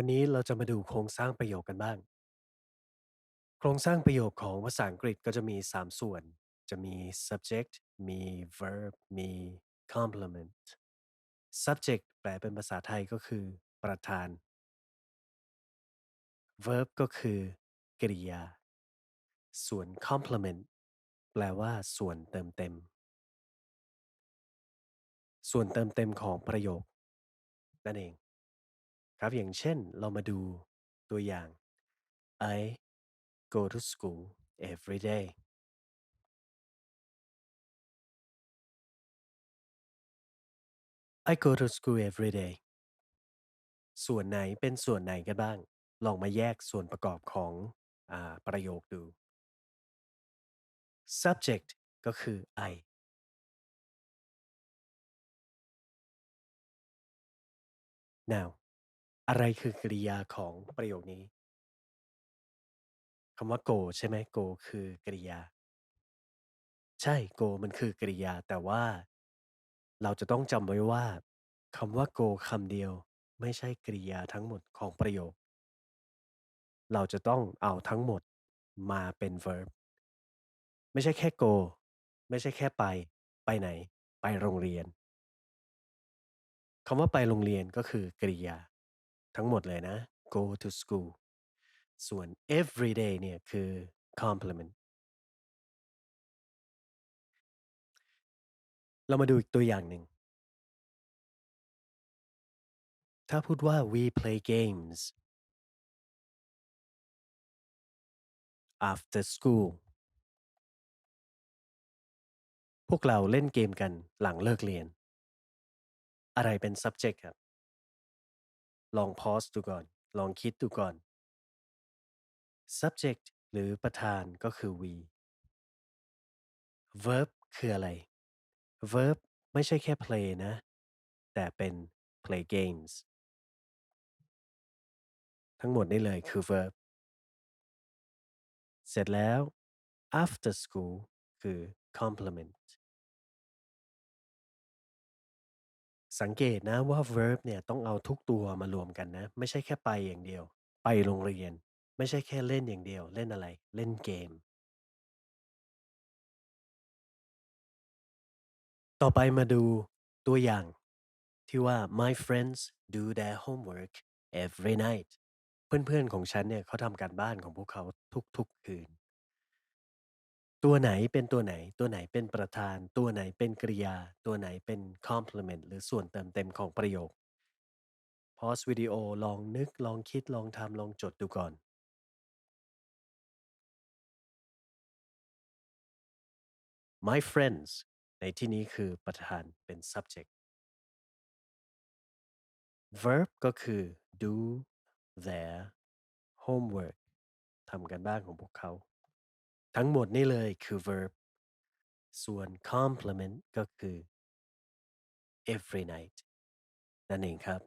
วันนี้เราจะมาดูโครงสร้างประโยคกันบ้าง โครงสร้างประโยคของภาษาอังกฤษก็จะมี 3 ส่วน จะมี subject มี verb มี complement subject แปลเป็นภาษาไทยก็คือ ประธาน verb ก็คือกริยา ส่วน complement แปลว่า ส่วนเติมเต็ม ส่วนเติมเต็มของประโยคนั่นเอง ครับ อย่างเช่น เรามาดูตัวอย่าง I go to school every day I go to school every day ส่วนไหนเป็นส่วนไหนกันบ้าง ลองมาแยกส่วนประกอบของอาประโยคดู subject ก็คือ I now อะไรคือกริยาของประโยคนี้ คำว่า go ใช่ไหม go คือกริยา ใช่ go มันคือกริยา แต่ว่า เราจะต้องจำไว้ว่าคำว่า go คำเดียว ไม่ใช่กริยาทั้งหมดของประโยค เราจะต้องเอาทั้งหมดมาเป็น verb ไม่ใช่แค่ go ไม่ใช่แค่ไป ไปไหน ไปโรงเรียนคำว่าไปโรงเรียนก็คือกริยา ทั้งหมดเลยนะ go to school ส่วน everyday เนี่ยคือ complement เรามาดูอีกตัวอย่างหนึ่ง ถ้าพูดว่า we play games after school พวกเราเล่นเกมกันหลังเลิกเรียน อะไรเป็น subject ครับ ลอง pause ดูก่อน ลองคิดดูก่อน subject หรือประธานก็คือ we verb คืออะไร verb ไม่ใช่แค่ play นะ แต่เป็น play games ทั้งหมดนี่เลยคือ verb เสร็จแล้ว after school คือ complement สังเกตนะว่า verb เนี่ยต้องเอาทุกตัวมารวมกันนะ ไม่ใช่แค่ไปอย่างเดียว ไปโรงเรียน ไม่ใช่แค่เล่นอย่างเดียว เล่นอะไร เล่นเกม ต่อไปมาดูตัวอย่างที่ว่า my friends do their homework every night เพื่อนๆของฉันเนี่ยเขาทำการบ้านของพวกเขาทุกๆคืน ตัวไหนเป็นตัวไหน ตัวไหนเป็นประธาน ตัวไหนเป็นกริยา ตัวไหนเป็น complement หรือส่วนเติมเต็มของประโยค pause วิดีโอลองนึกลองคิดลองทำลองจดดูก่อน my friends ในที่นี้คือประธานเป็น subject verb ก็คือ do their homework ทำกันบ้านของพวกเขา ทั้งหมดนี่เลยคือ verb ส่วน complement ก็คือ every night นั่นเองครับ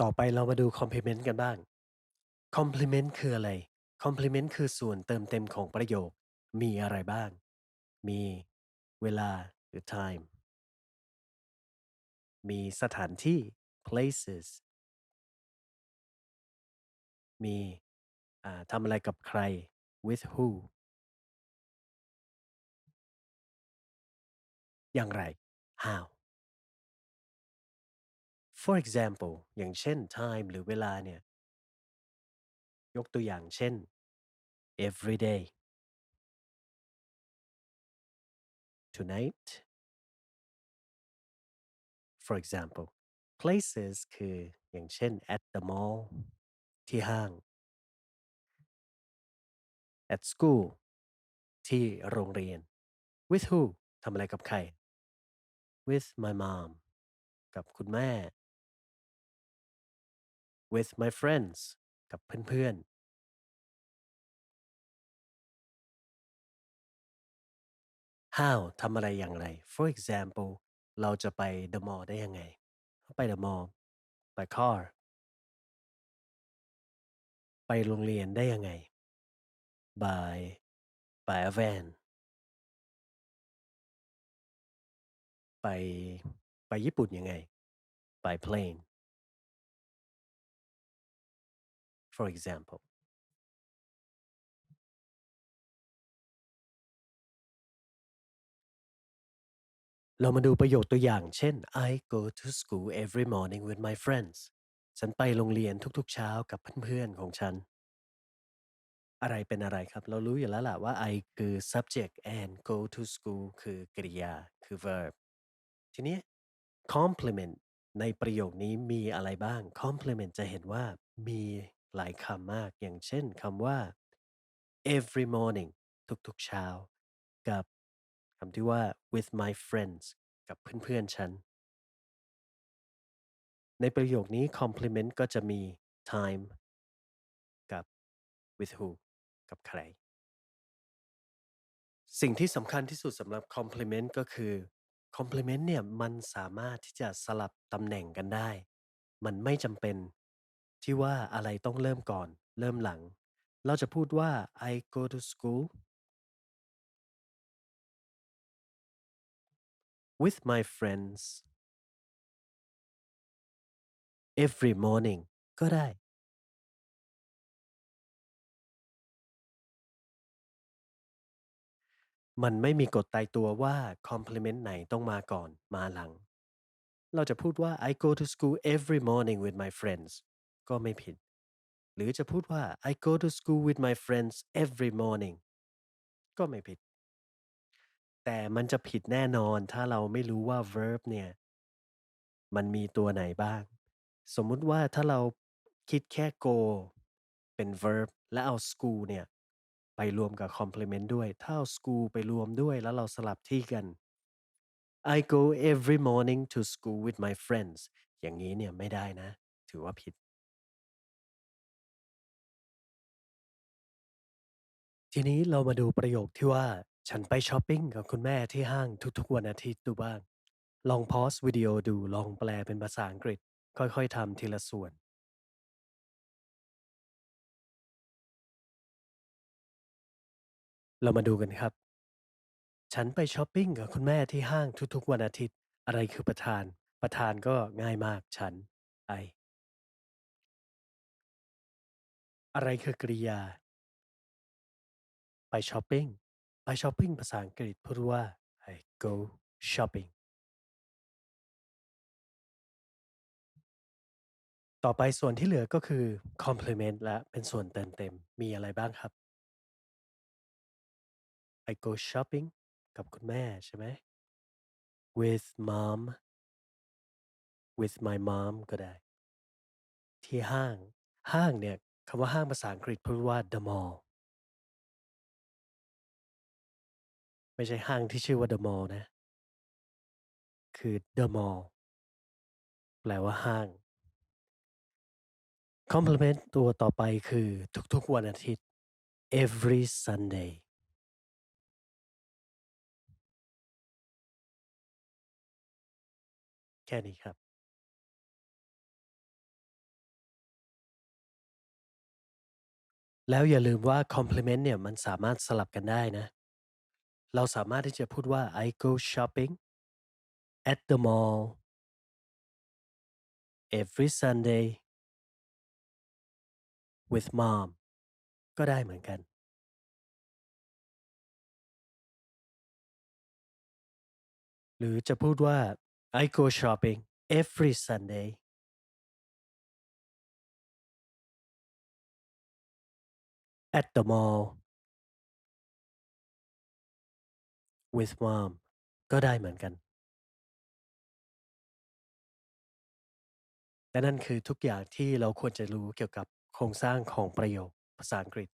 ต่อไปเรามาดู complement กันบ้าง complement คืออะไร complement คือส่วนเติมเต็มของประโยค มีอะไรบ้าง มีเวลาหรือ time มีสถานที่ places มีทำอะไรกับใคร with who อย่างไร how for example อย่างเช่น time หรือเวลาเนี่ย ยกตัวอย่างเช่น every day tonight for example places คืออย่างเช่น at the mall ที่ห้าง at school ที่โรงเรียน with who ทำอะไรกับใคร with my mom กับคุณแม่ with my friends กับเพื่อนๆ how ทำอะไรอย่างไร for example เราจะไป the mall ได้ยังไง ไปเดอะมอลล์ by car ไปโรงเรียนได้ยังไง by by a van ไปไปญี่ปุ่นยังไง by plane for example เรามาดูประโยคตัวอย่าง เช่น I go to school every morning with my friends ฉันไปโรงเรียนทุกๆเช้ากับเพื่อนๆของฉัน อะไรเป็นอะไรครับ เรารู้อยู่แล้วล่ะว่า I คือ subject and go to school คือกริยา คือ verb ทีนี้ complement ในประโยคนี้มีอะไรบ้าง complement จะเห็นว่ามีหลายคำมาก อย่างเช่นคำว่า every morning ทุกๆเช้า กับำที่ว่า with my friends กับเพื่อนๆฉัน ในประโยคนี้ complement ก็จะมี time กับ with who กับใคร สิ่งที่สำคัญที่สุดสำหรับ complement ก็คือ complement เนี่ยมันสามารถที่จะสลับตำแหน่งกันได้ มันไม่จำเป็นที่ว่าอะไรต้องเริ่มก่อน เริ่มหลัง เราจะพูดว่า I go to school with my friends every morning ก็ได้ มันไม่มีกฎตายตัวว่า complement ไหนต้องมาก่อนมาหลัง เราจะพูดว่า I go to school every morning with my friends ก็ไม่ผิด หรือจะพูดว่า I go to school with my friends every morning ก็ไม่ผิด แต่มันจะผิดแน่นอน ถ้าเราไม่รู้ว่า verb เนี่ย มันมีตัวไหนบ้าง สมมุติว่าถ้าเราคิดแค่ go เป็น verb และเอา school เนี่ย ไปรวมกับ complement ด้วย ถ้าเอา school ไปรวมด้วยแล้วเราสลับที่กัน I go every morning to school with my friends อย่างนี้เนี่ยไม่ได้นะ ถือว่าผิด ทีนี้เรามาดูประโยคที่ว่า ฉันไปช้อปปิ้งกับคุณแม่ที่ห้างทุกๆ วันอาทิตย์ดูบ้าง ลองพอสวิดีโอดูลองแปลเป็นภาษาอังกฤษ ค่อยๆทำทีละส่วน เรามาดูกันครับ ฉันไปช้อปปิ้งกับคุณแม่ที่ห้างทุกๆ วันอาทิตย์ อะไรคือประธาน ประธานก็ง่ายมากฉัน I อะไรคือกริยา ไปช้อปปิ้ง ไปช้อปปิ้งภาษาอังกฤษพูดว่า I go shopping ต่อไปส่วนที่เหลือก็คือ complement และเป็นส่วนเติมเต็ม มีอะไรบ้างครับ I go shopping กับคุณแม่ใช่ไหม with mom with my mom ก็ได้ ที่ห้าง ห้างเนี่ยคำว่าห้างภาษาอังกฤษพูดว่า the mall ไม่ใช่ห้างที่ชื่อว่า the mall นะ คือ the mall แปลว่าห้าง complement ตัวต่อไปคือทุกๆวันอาทิตย์ every Sunday แค่นี้ครับ แล้วอย่าลืมว่า complement เนี่ยมันสามารถสลับกันได้นะ เราสามารถที่จะพูดว่า I go shopping at the mall every Sunday with mom ก็ได้เหมือนกัน หรือจะพูดว่า I go shopping every Sunday at the mall with mom ก็ได้เหมือนกัน และนั่นคือทุกอย่างที่เราควรจะรู้เกี่ยวกับโครงสร้างของประโยคภาษาอังกฤษ